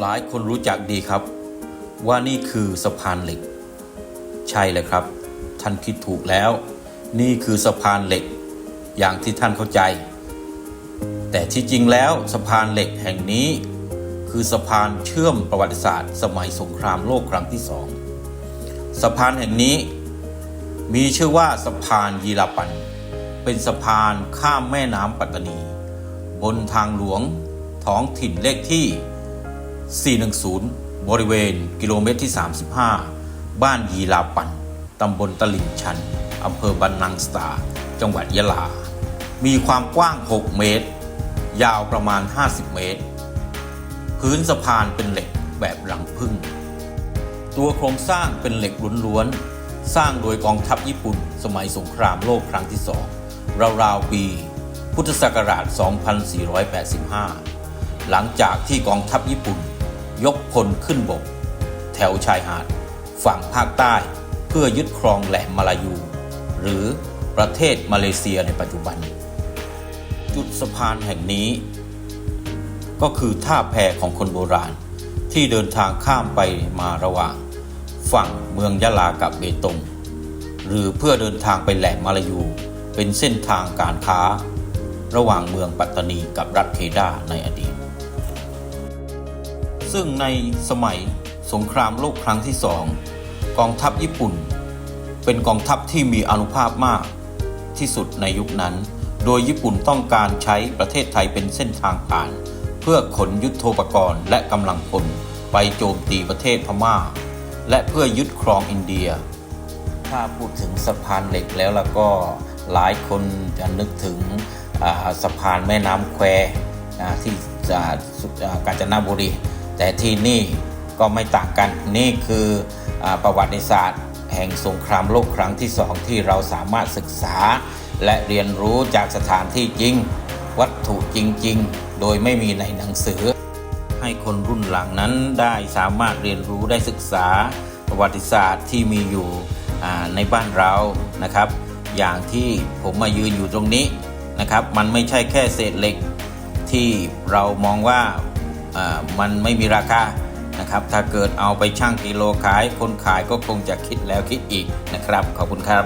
หลายคนรู้จักดีครับ ว่านี่คือสะพานเหล็ก ใช่เลยครับ ท่านคิดถูกแล้ว นี่คือสะพานเหล็ก อย่างที่ท่านเข้าใจ แต่ที่จริงแล้วสะพานเหล็กแห่งนี้ คือสะพานเชื่อมประวัติศาสตร์ สมัยสงครามโลกครั้งที่สองสะพานแห่งนี้ มีชื่อว่าสะพานยีราปัน เป็นสะพานข้ามแม่น้ำปัตตานี บนทางหลวงท้องถิ่นเลขที่ 410 บริเวณกิโลเมตรที่ 35 บ้านยีราปัน ตำบลตลิ่งชัน อำเภอบันนังสตา จังหวัดยะลา มีความกว้าง 6 เมตร ยาวประมาณ 50 เมตร พื้นสะพานเป็นเหล็กแบบรังผึ้งตัวโครงสร้างเป็นเหล็กล้วนๆ สร้างโดยกองทัพญี่ปุ่น สมัยสงครามโลกครั้งที่สองราวๆปี พุทธศักราช 2485 หลังจากที่กองทัพญี่ปุ่น ยกพลขึ้นบก แถวชายหาด ฝั่งภาคใต้ เพื่อยึดครองแหลมมาลายู หรือประเทศมาเลเซียในปัจจุบัน จุดสะพานแห่งนี้ ก็คือท่าแพของคนโบราณที่เดินทางข้ามไปมาระหว่าง ฝั่งเมืองยะลากับเบตงหรือเพื่อเดินทางไปแหลมมาลายู เป็นเส้นทางการค้า ระหว่างเมืองปัตตานีกับรัฐเคดาในอดีต ซึ่งในสมัยสงครามโลกครั้งที่สองกองทัพญี่ปุ่น เป็นกองทัพที่มีอานุภาพมากที่สุดในยุคนั้น โดยญี่ปุ่นต้องการใช้ประเทศไทยเป็นเส้นทางผ่าน เพื่อขนยุทโธปกรณ์และกำลังพลไปโจมตีประเทศพม่า และเพื่อยึดครองอินเดีย ถ้าพูดถึงสะพานเหล็กแล้วล้วก็หลายคนจะนึกถึงสะพานแม่น้ำแควที่กาญจนบุรี แต่ที่นี่ก็ไม่ต่างกันนี่คืออประวัติศาสตร์ แห่งสงครามโลกครั้งที่สองที่เราสามารถศึกษา และเรียนรู้จากสถานที่จริง วัตถุจริง ๆ โดยไม่มีในหนังสือ ให้คนรุ่นหลังนั้นได้สามารถเรียนรู้ได้ศึกษา ประวัติศาสตร์ที่มีอยู่ในบ้านเรานะครับ อย่างที่ผมมายืนอยู่ตรงนี้นะครับ มันไม่ใช่แค่เศษเหล็กที่เรามองว่า มันไม่มีราคานะครับถ้าเกิดเอาไปชั่งกิโลขายคนขายก็คงจะคิดแล้วคิดอีกนะครับขอบคุณครับ